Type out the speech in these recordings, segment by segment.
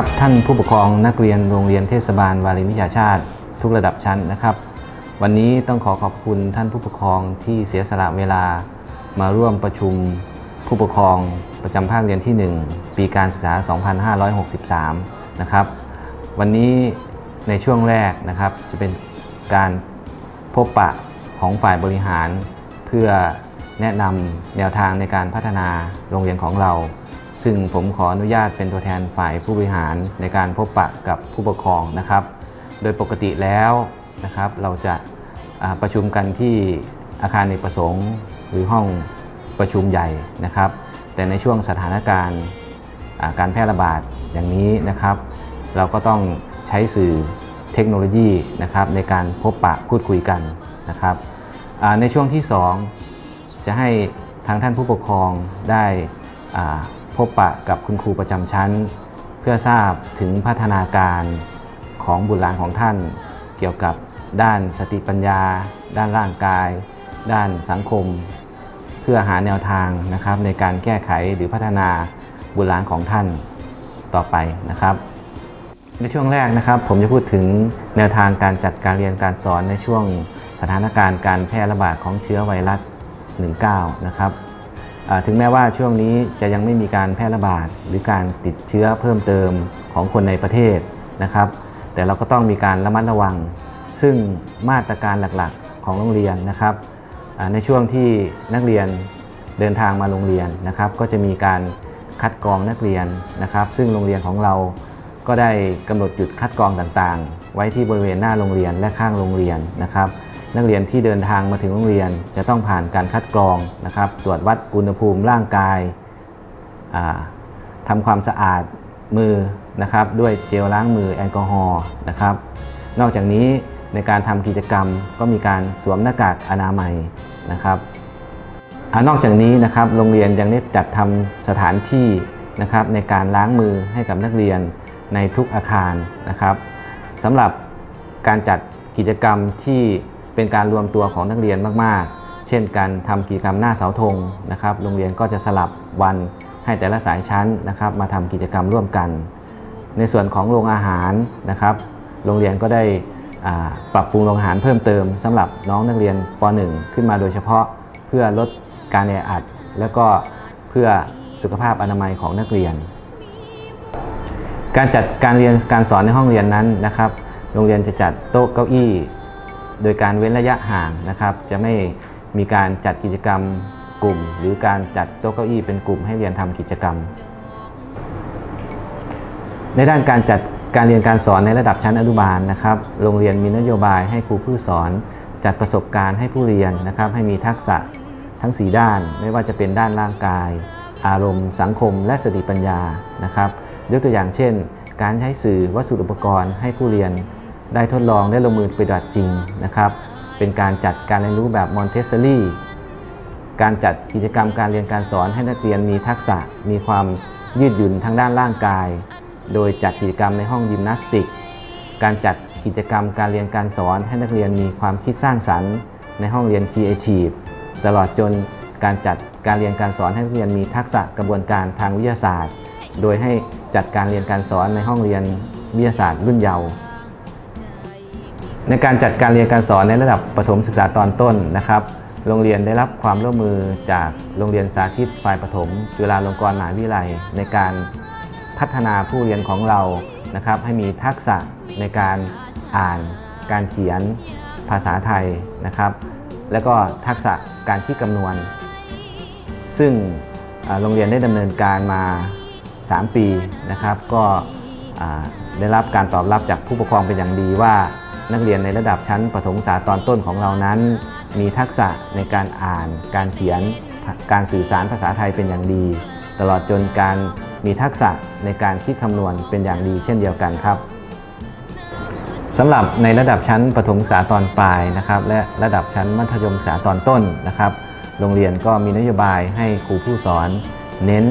ครับท่านผู้ปกครองนักเรียนโรงเรียนเทศบาลวารินวิทยาชาติ ทุกระดับชั้นนะครับ วันนี้ต้องขอขอบคุณท่านผู้ปกครองที่เสียสละเวลามาร่วมประชุมผู้ปกครองประจำภาคเรียนที่ 1 ปีการศึกษา 2563 นะครับ วันนี้ในช่วงแรกนะครับจะเป็นการพบปะของฝ่ายบริหาร เพื่อแนะนำแนวทางในการพัฒนาโรงเรียนของเรา ซึ่งผมขออนุญาตเป็นตัวแทนฝ่ายผู้บริหารในการพบปะกับผู้ปกครองนะครับ โดยปกติแล้วนะครับเราจะประชุมกันที่อาคารในประสงค์ หรือห้องประชุมใหญ่นะครับ แต่ในช่วงสถานการณ์การแพร่ระบาดอย่างนี้นะครับ เราก็ต้องใช้สื่อเทคโนโลยีนะครับในการพบปะพูดคุยกันนะครับในช่วงที่ 2 จะให้ทางท่านผู้ปกครองได้อ่า พบปะกับคุณครูประจำชั้น เพื่อทราบถึงพัฒนาการของบุตรหลานของท่าน เกี่ยวกับด้านสติปัญญา ด้านร่างกาย ด้านสังคม เพื่อหาแนวทางนะครับ ในการแก้ไขหรือพัฒนาบุตรหลานของท่านต่อไปนะครับ ในช่วงแรกนะครับ ผมจะพูดถึงแนวทางการจัดการเรียนการสอนในช่วงสถานการณ์การแพร่ระบาดของเชื้อไวรัส 19 นะครับ ถึงแม้ว่าช่วงนี้จะยังไม่มีการแพร่ระบาด หรือการติดเชื้อเพิ่มเติมของคนในประเทศนะครับ แต่เราก็ต้องมีการระมัดระวัง ซึ่งมาตรการหลักๆของโรงเรียนนะครับ ในช่วงที่นักเรียนเดินทางมาโรงเรียนนะครับ ก็จะมีการคัดกรองนักเรียนนะครับ ซึ่งโรงเรียนของเราก็ได้กำหนดจุดคัดกรองต่างๆ ไว้ที่บริเวณหน้าโรงเรียนและข้างโรงเรียนนะครับ นักเรียนที่เดินทางมาถึงโรงเรียน จะต้องผ่านการคัดกรองนะครับ ตรวจวัดอุณหภูมิร่างกายาทำความสะอาดมือนะครับ ด้วยเจลล้างมือแอลกอฮอล์นะครับ นอกจากนี้ในการทำกิจกรรมก็มีการสวมหน้ากากอนามัยนะครับอนอกจากนี้นะครับโรงเรียนยังได้จัดทำสถานที่นะครับในการล้างมือให้กับนักเรียนในทุกอาคารนะครับสำหรับการจัดกิจกรรมที่ เป็นการรวมตัวของนักเรียนมากๆ เช่นการทำกิจกรรมหน้าเสาธงนะครับ โรงเรียนก็จะสลับวันให้แต่ละสายชั้นนะครับ มาทำกิจกรรมร่วมกัน ในส่วนของโรงอาหารนะครับ โรงเรียนก็ได้ปรับปรุงโรงอาหารเพิ่มเติมสำหรับน้องนักเรียนป .1 ขึ้นมาโดยเฉพาะเพื่อลดการแออัด และก็เพื่อสุขภาพอนามัยของนักเรียน การจัดการเรียนการสอนในห้องเรียนนั้นนะครับ โรงเรียนจะจัดโต๊ะเก้าอี้ โดยการเว้นระยะห่างนะครับ จะไม่มีการจัดกิจกรรมกลุ่ม หรือการจัดโต๊ะเก้าอี้เป็นกลุ่มให้เรียนทำกิจกรรม ในด้านการจัดการเรียนการสอนในระดับชั้นอนุบาลนะครับ โรงเรียนมีนโยบายให้ครูผู้สอนจัดประสบการณ์ให้ผู้เรียนนะครับ ให้มีทักษะทั้ง 4 ด้าน ไม่ว่าจะเป็นด้านร่างกาย อารมณ์ สังคม และสติปัญญานะครับ ยกตัวอย่างเช่น การใช้สื่อวัสดุอุปกรณ์ให้ผู้เรียน ได้ทดลองได้ลงมือปฏิบัติจริงนะครับ เป็นการจัดการเรียนรู้แบบมอนเทสซอรี่การจัดกิจกรรมการเรียนการสอนให้นักเรียนมีทักษะมีความยืดหยุ่นทางด้านร่างกาย โดยจัดกิจกรรมในห้องยิมนาสติก การจัดกิจกรรมการเรียนการสอนให้นักเรียนมีความคิดสร้างสรรค์ ในห้องเรียน Creative ตลอดจนการจัดการเรียนการสอนให้นักเรียนมีทักษะกระบวนการทางวิทยาศาสตร์ โดยให้จัดการเรียนการสอนในห้องเรียนวิทยาศาสตร์รุ่นเยาว์ ในการจัดการเรียนการสอนในระดับประถมศึกษาตอนต้นนะครับ โรงเรียนได้รับความร่วมมือจากโรงเรียนสาธิตฝ่ายประถมจุฬาลงกรณ์มหาวิทยาลัย ในการพัฒนาผู้เรียนของเรานะครับ ให้มีทักษะในการอ่าน การเขียนภาษาไทยนะครับ และก็ทักษะการคิดคำนวณ ซึ่งโรงเรียนได้ดำเนินการมา 3 ปีนะครับ ก็ได้รับการตอบรับจากผู้ปกครองเป็นอย่างดีว่า นักเรียนในระดับชั้นประถมศึกษาตอนต้นของเรานั้น มีทักษะในการอ่าน การเขียน การสื่อสารภาษาไทยเป็นอย่างดี ตลอดจนการมีทักษะในการคิดคำนวณเป็นอย่างดีเช่นเดียวกันครับสำหรับในระดับชั้นประถมศึกษาตอนปลายนะครับและระดับชั้นมัธยมศึกษาตอนต้นนะครับ โรงเรียนก็มีนโยบายให้ครูผู้สอน เน้น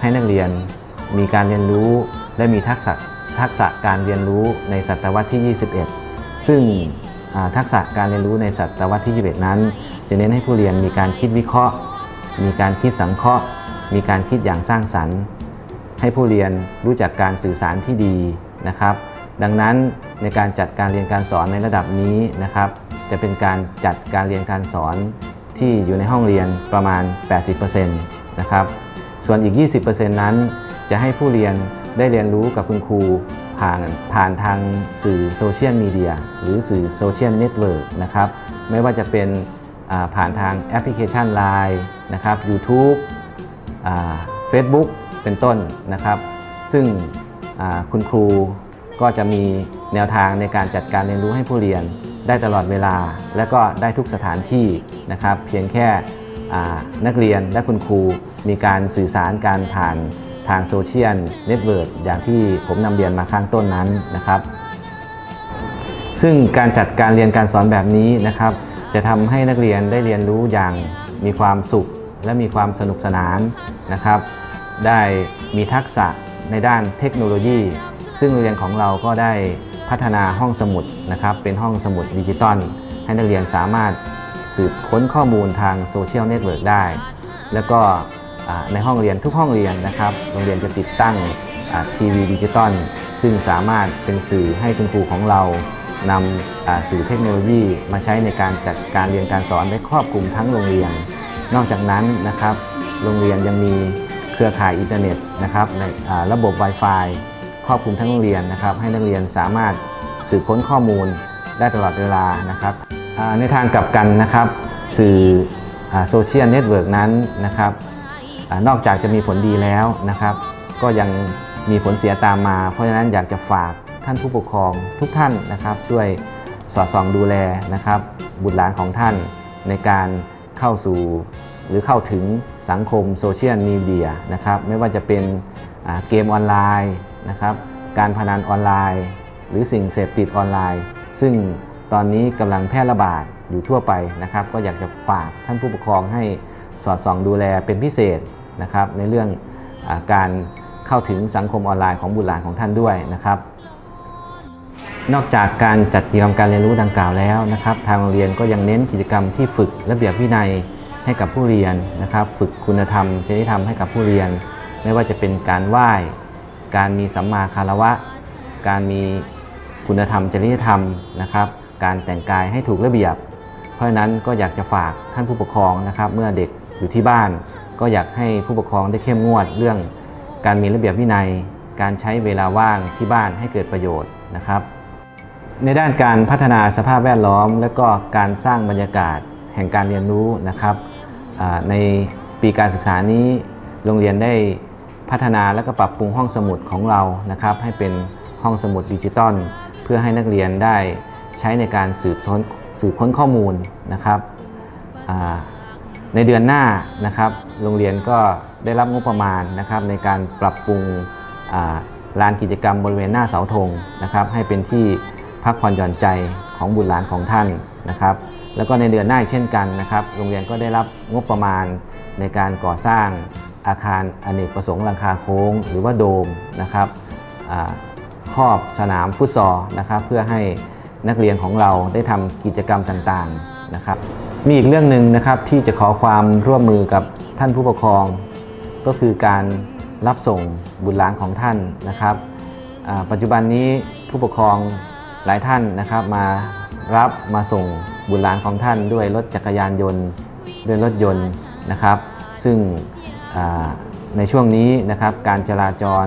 ให้นักเรียนมีการเรียนรู้ และมีทักษะทักษะการเรียนรู้ในศตวรรษที่ 21 ซึ่งทักษะการเรียนรู้ในศตวรรษที่ 21 นั้น จะเน้นให้ผู้เรียนมีการคิดวิเคราะห์ มีการคิดสังเคราะห์ มีการคิดอย่างสร้างสรรค์ ให้ผู้เรียนรู้จักการสื่อสารที่ดีนะครับ ดังนั้นในการจัดการเรียนการสอนในระดับนี้นะครับ จะเป็นการจัดการเรียนการสอนที่อยู่ในห้องเรียนประมาณ 80%นะครับ ส่วนอีก 20%นั้นจะให้ผู้เรียนได้เรียนรู้กับคุณครู ผ่านผ่านทางสื่อโซเชียลมีเดียหรือสื่อโซเชียลเน็ตเวิร์กนะครับไม่ว่าจะเป็นผ่านทางแอปพลิเคชัน Line นะครับ YouTube เฟซบุ๊กเป็นต้นนะครับ ซึ่งคุณครูก็จะมีแนวทางในการจัดการเรียนรู้ให้ผู้เรียนได้ตลอดเวลา และก็ได้ทุกสถานที่นะครับ เพียงแค่นักเรียนและคุณครูมีการสื่อสารการผ่าน ทางโซเชียลเน็ตเวิร์กอย่างที่ผมนำเรียนมาข้างต้นนั้นนะครับ ซึ่งการจัดการเรียนการสอนแบบนี้นะครับ จะทำให้นักเรียนได้เรียนรู้อย่างมีความสุขและมีความสนุกสนานนะครับ ได้มีทักษะในด้านเทคโนโลยี ซึ่งโรงเรียนของเราก็ได้พัฒนาห้องสมุดนะครับ เป็นห้องสมุดดิจิตอลให้นักเรียนสามารถสืบค้นข้อมูลทางโซเชียลเน็ตเวิร์กได้ แล้วก็ ในห้องเรียนทุกห้องเรียนนะครับโรงเรียนจะติดตั้งทีวีดิจิตอลซึ่งสามารถเป็นสื่อให้คุณครูของเรานำสื่อเทคโนโลยีมาใช้ในการจัดการเรียนการสอนได้ครอบคลุมทั้งโรงเรียน นอกจากนั้นนะครับโรงเรียนยังมีเครือข่ายอินเทอร์เน็ตนะครับในระบบ Wi-Fi ครอบคลุมทั้งโรงเรียนนะครับ ให้นักเรียนสามารถสืบค้นข้อมูลได้ตลอดเวลานะครับในทางกลับกันนะครับ สื่อโซเชียลเน็ตเวิร์กนั้นนะครับ นอกจากจะมีผลดีแล้วนะครับ ก็ยังมีผลเสียตามมา เพราะฉะนั้นอยากจะฝากท่านผู้ปกครองทุกท่านนะครับ ช่วยสอดส่องดูแลนะครับ บุตรหลานของท่านในการเข้าสู่หรือเข้าถึงสังคมโซเชียลมีเดียนะครับ ไม่ว่าจะเป็นเกมออนไลน์นะครับ การพนันออนไลน์ หรือสิ่งเสพติดออนไลน์ ซึ่งตอนนี้กำลังแพร่ระบาดอยู่ทั่วไปนะครับ ก็อยากจะฝากท่านผู้ปกครองให้สอดส่องดูแลเป็นพิเศษ นะครับในเรื่องอการเข้าถึงสังคมออนไลน์ของบุตรหลานของท่านด้วยนะครับ นอกจากการจัดกิจกรรมการเรียนรู้ดังกล่าวแล้วนะครับ ทางโรงเรียนก็ยังเน้นกิจกรรมที่ฝึกระเบียบวินัยให้กับผู้เรียนนะครับ ฝึกคุณธรรมจริยธรรมให้กับผู้เรียน ไม่ว่าจะเป็นการไหว้ การมีสัมมาคารวะ การมีคุณธรรมจริยธรรมนะครับ การแต่งกายให้ถูกระเบียบ เพราะฉะนั้นก็อยากจะฝากท่านผู้ปกครองนะครับ เมื่อเด็กอยู่ที่บ้าน ก็อยากให้ผู้ปกครองได้เข้มงวดเรื่องการมีระเบียบวินัย การใช้เวลาว่างที่บ้านให้เกิดประโยชน์นะครับ ในด้านการพัฒนาสภาพแวดล้อม และก็การสร้างบรรยากาศแห่งการเรียนรู้นะครับในปีการศึกษานี้โรงเรียนได้พัฒนาและก็ปรับปรุงห้องสมุดของเรานะครับ ให้เป็นห้องสมุดดิจิตอลเพื่อให้นักเรียนได้ใช้ในการสืบค้นสืบค้นข้อมูลนะครับ ในเดือนหน้านะครับ โรงเรียนก็ได้รับงบประมาณนะครับ ในการปรับปรุงลานกิจกรรมบริเวณหน้าเสาธงนะครับ ให้เป็นที่พักผ่อนหย่อนใจของบุตรหลานของท่านนะครับ แล้วก็ในเดือนหน้าเช่นกันนะครับ โรงเรียนก็ได้รับงบประมาณในการก่อสร้างอาคารอเนกประสงค์หลังคาโค้ง หรือว่าโดมนะครับครอบสนามฟุตซอลนะครับ เพื่อให้นักเรียนของเราได้ทำกิจกรรมต่างๆ นะครับ มีอีกเรื่องหนึ่งนะครับที่จะขอความร่วมมือกับท่านผู้ปกครอง ก็คือการรับส่งบุตรหลานของท่านนะครับ ปัจจุบันนี้ผู้ปกครองหลายท่านนะครับมารับมาส่งบุตรหลานของท่านด้วยรถจักรยานยนต์ด้วยรถยนต์นะครับ ซึ่งในช่วงนี้นะครับการจราจร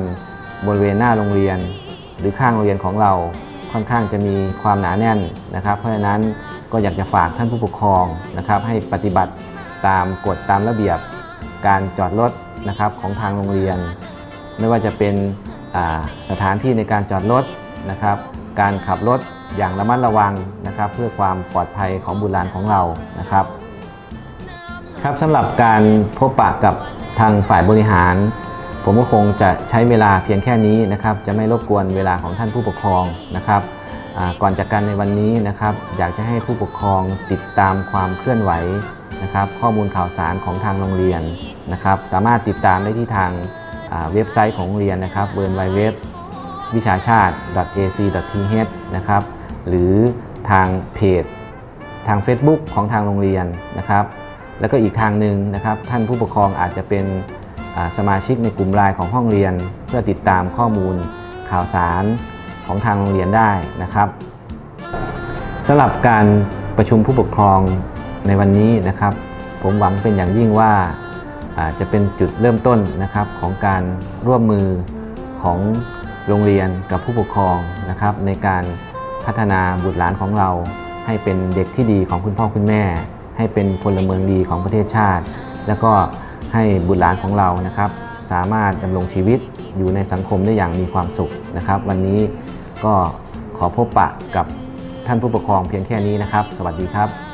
บริเวณหน้าโรงเรียน หรือข้างโรงเรียนของเราค่อนข้างจะมีความหนาแน่นนะครับ เพราะฉะนั้น ก็อยากจะฝากท่านผู้ปกครองนะครับ ให้ปฏิบัติตามกฎตามระเบียบการจอดรถนะครับของทางโรงเรียน ไม่ว่าจะเป็นสถานที่ในการจอดรถนะครับ การขับรถอย่างระมัดระวังนะครับ เพื่อความปลอดภัยของบุตรหลานของเรานะครับ ครับสำหรับการพบปะกับทางฝ่ายบริหาร ผมก็คงจะใช้เวลาเพียงแค่นี้นะครับ จะไม่รบกวนเวลาของท่านผู้ปกครองนะครับ ก่อนจากกันในวันนี้นะครับ อยากจะให้ผู้ปกครองติดตามความเคลื่อนไหวนะครับ ข้อมูลข่าวสารของทางโรงเรียนนะครับ สามารถติดตามได้ที่ทางเว็บไซต์ของโรงเรียนนะครับเวิร์นไวเว็บวิชาชาติ .ac.th นะครับ หรือทางเพจ ทาง Facebook ของทางโรงเรียนนะครับ แล้วก็อีกทางหนึ่งนะครับ ท่านผู้ปกครองอาจจะเป็นสมาชิกในกลุ่มไลน์ของห้องเรียน เพื่อติดตามข้อมูลข่าวสาร ของทางโรงเรียนได้นะครับสำหรับการประชุมผู้ปกครองในวันนี้นะครับ ผมหวังเป็นอย่างยิ่งว่าจะเป็นจุดเริ่มต้นนะครับของการร่วมมือของโรงเรียนกับผู้ปกครองนะครับ ในการพัฒนาบุตรหลานของเรา ให้เป็นเด็กที่ดีของคุณพ่อคุณแม่ ให้เป็นพลเมืองดีของประเทศชาติ แล้วก็ให้บุตรหลานของเรานะครับ สามารถดำรงชีวิตอยู่ในสังคมได้อย่างมีความสุขนะครับ วันนี้ ก็ขอพบปะกับท่านผู้ปกครองเพียงแค่นี้นะครับ สวัสดีครับ